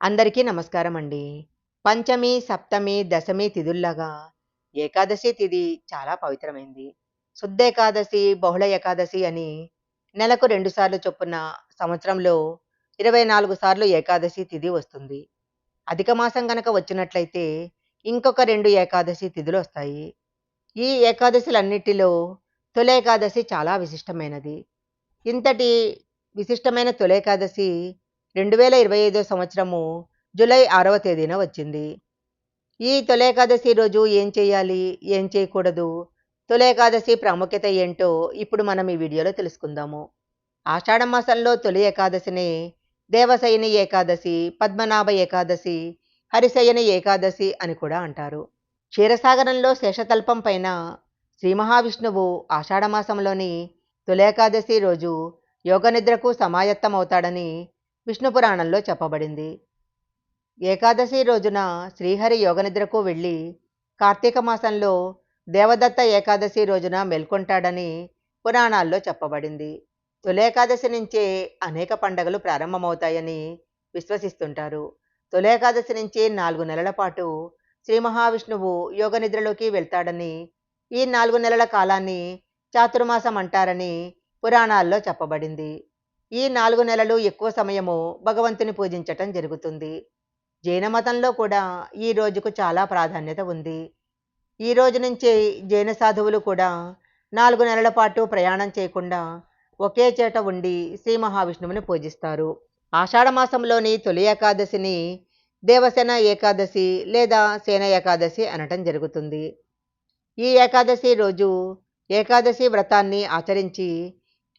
అందరికీ నమస్కారం అండి. పంచమి సప్తమి దశమి తిథుల్లాగా ఏకాదశి తిథి చాలా పవిత్రమైంది. శుద్ధ ఏకాదశి బహుళ ఏకాదశి అని నెలకు రెండు సార్లు చొప్పున సంవత్సరంలో ఇరవై నాలుగు సార్లు ఏకాదశి తిథి వస్తుంది. అధిక మాసం గనక వచ్చినట్లయితే ఇంకొక రెండు ఏకాదశి తిథులు వస్తాయి. ఈ ఏకాదశులన్నిటిలో తొలి ఏకాదశి చాలా విశిష్టమైనది. ఇంతటి విశిష్టమైన తొలి ఏకాదశి రెండు వేల ఇరవై ఐదో సంవత్సరము జూలై ఆరవ తేదీన వచ్చింది. ఈ తొలేకాదశి రోజు ఏం చేయాలి? ఏం చేయకూడదు? తొలేకాదశి ప్రాముఖ్యత ఏంటో ఇప్పుడు మనం ఈ వీడియోలో తెలుసుకుందాము. ఆషాఢ మాసంలో తొలి ఏకాదశిని దేవశయని ఏకాదశి పద్మనాభ ఏకాదశి హరిశయని ఏకాదశి అని కూడా అంటారు. క్షీరసాగరంలో శేషతల్పం పైన శ్రీ మహావిష్ణువు ఆషాఢమాసంలోని తులేకాదశి రోజు యోగనిద్రకు సమాయత్తమవుతాడని విష్ణు పురాణంలో చెప్పబడింది. ఏకాదశి రోజున శ్రీహరి యోగనిద్రకు వెళ్ళి కార్తీక మాసంలో దేవదత్త ఏకాదశి రోజున మేల్కొంటాడని పురాణాల్లో చెప్పబడింది. తులేకాదశి నుంచే అనేక పండగలు ప్రారంభమవుతాయని విశ్వసిస్తుంటారు. తొలేకాదశి నుంచి నాలుగు నెలల పాటు శ్రీ మహావిష్ణువు యోగనిద్రలోకి వెళ్తాడని ఈ నాలుగు నెలల కాలాన్ని చాతుర్మాసం అంటారని పురాణాల్లో చెప్పబడింది. ఈ నాలుగు నెలలు ఎక్కువ సమయము భగవంతుని పూజించటం జరుగుతుంది. జైన మతంలో కూడా ఈ రోజుకు చాలా ప్రాధాన్యత ఉంది. ఈ రోజు నుంచే జైన సాధువులు కూడా నాలుగు నెలల పాటు ప్రయాణం చేయకుండా ఒకే చేట ఉండి శ్రీ మహావిష్ణువుని పూజిస్తారు. ఆషాఢ మాసంలోని తొలి ఏకాదశిని దేవసేన ఏకాదశి లేదా సేన ఏకాదశి అనటం జరుగుతుంది. ఈ ఏకాదశి రోజు ఏకాదశి వ్రతాన్ని ఆచరించి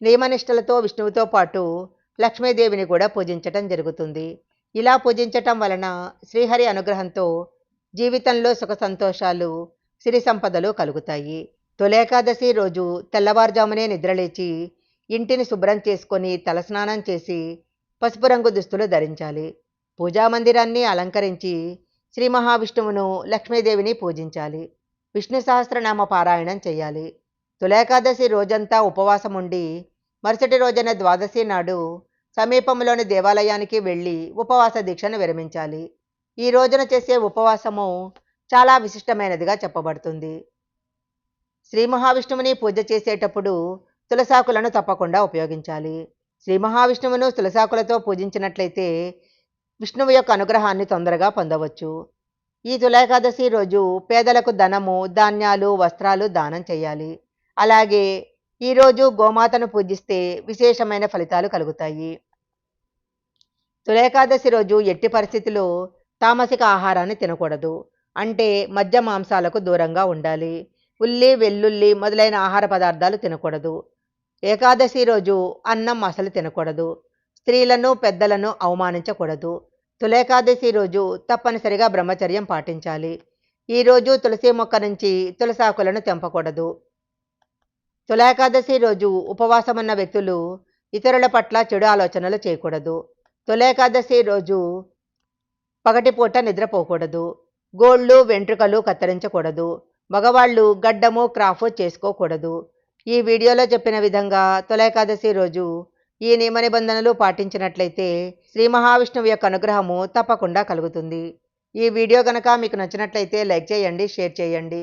నియమనిష్టలతో విష్ణువుతో పాటు లక్ష్మీదేవిని కూడా పూజించటం జరుగుతుంది. ఇలా పూజించటం వలన శ్రీహరి అనుగ్రహంతో జీవితంలో సుఖ సంతోషాలు సిరి సంపదలు కలుగుతాయి. తొలేకాదశి రోజు తెల్లవారుజామునే నిద్రలేచి ఇంటిని శుభ్రం చేసుకొని తలస్నానం చేసి పసుపు రంగు దుస్తులు ధరించాలి. పూజా మందిరాన్ని అలంకరించి శ్రీ మహావిష్ణువును లక్ష్మీదేవిని పూజించాలి. విష్ణు సహస్రనామ పారాయణం చేయాలి. తులేకాదశి రోజంతా ఉపవాసం ఉండి మరుసటి రోజైన ద్వాదశి నాడు సమీపంలోని దేవాలయానికి వెళ్ళి ఉపవాస దీక్షను విరమించాలి. ఈ రోజున చేసే ఉపవాసము చాలా విశిష్టమైనదిగా చెప్పబడుతుంది. శ్రీ మహావిష్ణువుని పూజ చేసేటప్పుడు తులసాకులను తప్పకుండా ఉపయోగించాలి. శ్రీ మహావిష్ణువును తులసాకులతో పూజించినట్లయితే విష్ణువు యొక్క అనుగ్రహాన్ని తొందరగా పొందవచ్చు. ఈ తులేకాదశి రోజు పేదలకు ధనము ధాన్యాలు వస్త్రాలు దానం చేయాలి. అలాగే ఈరోజు గోమాతను పూజిస్తే విశేషమైన ఫలితాలు కలుగుతాయి. తులేకాదశి రోజు ఎట్టి పరిస్థితిలో తామసిక ఆహారాన్ని తినకూడదు. అంటే మద్య మాంసాలకు దూరంగా ఉండాలి. ఉల్లి వెల్లుల్లి మొదలైన ఆహార పదార్థాలు తినకూడదు. ఏకాదశి రోజు అన్నం అసలు తినకూడదు. స్త్రీలను పెద్దలను అవమానించకూడదు. తులేకాదశి రోజు తప్పనిసరిగా బ్రహ్మచర్యం పాటించాలి. ఈరోజు తులసి మొక్క నుంచి తులసాకులను తెంపకూడదు. తులేకాదశి రోజు ఉపవాసమున్న వ్యక్తులు ఇతరుల పట్ల చెడు ఆలోచనలు చేయకూడదు. తులేకాదశి రోజు పగటిపూట నిద్రపోకూడదు. గోళ్ళు వెంట్రుకలు కత్తిరించకూడదు. మగవాళ్ళు గడ్డము క్రాఫ్ చేసుకోకూడదు. ఈ వీడియోలో చెప్పిన విధంగా తులేకాదశి రోజు ఈ నియమ నిబంధనలు పాటించినట్లయితే శ్రీ మహావిష్ణువు యొక్క అనుగ్రహము తప్పకుండా కలుగుతుంది. ఈ వీడియో కనుక మీకు నచ్చినట్లయితే లైక్ చేయండి షేర్ చేయండి.